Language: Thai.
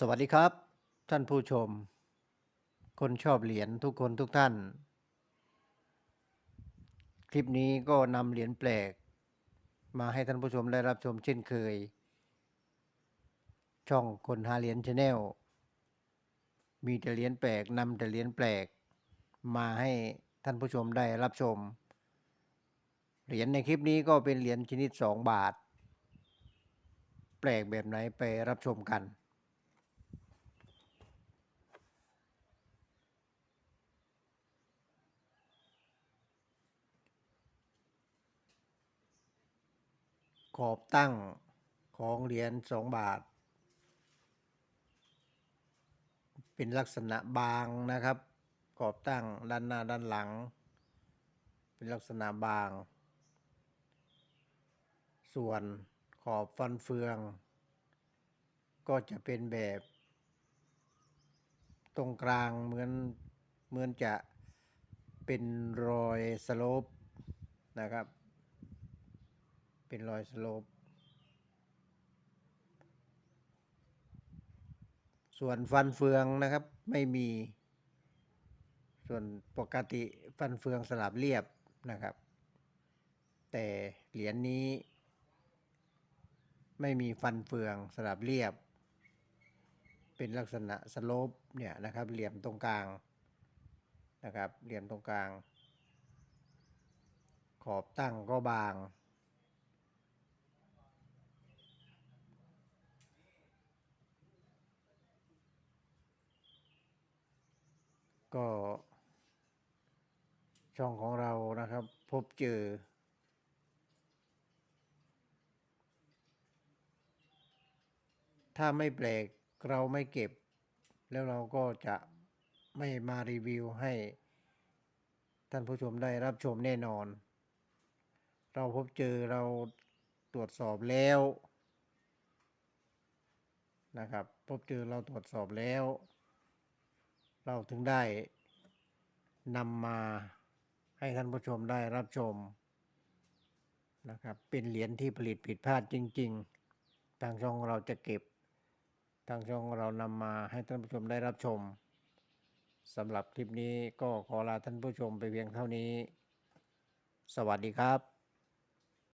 สวัสดีครับ ท่านผู้ชม คนชอบเหรียญทุกคนทุกท่าน คลิปนี้ก็นำเหรียญแปลก มาให้ท่านผู้ชมได้รับชมเช่นเคย ช่องคนหาเหรียญชาแนลมีแต่เหรียญแปลกนำแต่เหรียญแปลก มาให้ท่านผู้ชมได้รับชม เหรียญในคลิปนี้ก็เป็นเหรียญชนิด 2 บาท แปลกแบบไหนไปรับชมกัน ขอบตั้งของเหรียญสองบาท เป็นลักษณะบางนะครับ ขอบตั้งด้านหน้าด้านหลัง เป็นลักษณะบาง ส่วนขอบฟันเฟือง ก็จะเป็นแบบ ตรงกลางเหมือนเหมือนจะเป็นรอยสโลปนะครับ เป็นรอยสโลป ส่วนฟันเฟืองนะครับไม่มี ส่วนปกติฟันเฟืองสลับเรียบนะครับ แต่เหรียญนี้ไม่มีฟันเฟืองสลับเรียบ เป็นลักษณะสโลปเนี่ยนะครับเหลี่ยมตรงกลางนะครับเหลี่ยมตรงกลาง ขอบตั้งก็บาง ก็ช่องของเรานะครับ พบเจอ ถ้าไม่แปลกเราไม่เก็บ แล้วเราก็จะไม่มารีวิวให้ ท่านผู้ชมได้รับชมแน่นอน เราพบเจอเราตรวจสอบแล้วนะครับ พบเจอเราตรวจสอบแล้ว เราถึงได้นำมาให้ท่านผู้ชมได้รับชมนะครับเป็นเหรียญที่ผลิตผิดพลาดจริง ๆ ทางช่องเราจะเก็บ ทางช่องเรานำมาให้ท่านผู้ชมได้รับชมสำหรับคลิปนี้ก็ขอลาท่านผู้ชมไปเพียงเท่านี้ สวัสดีครับ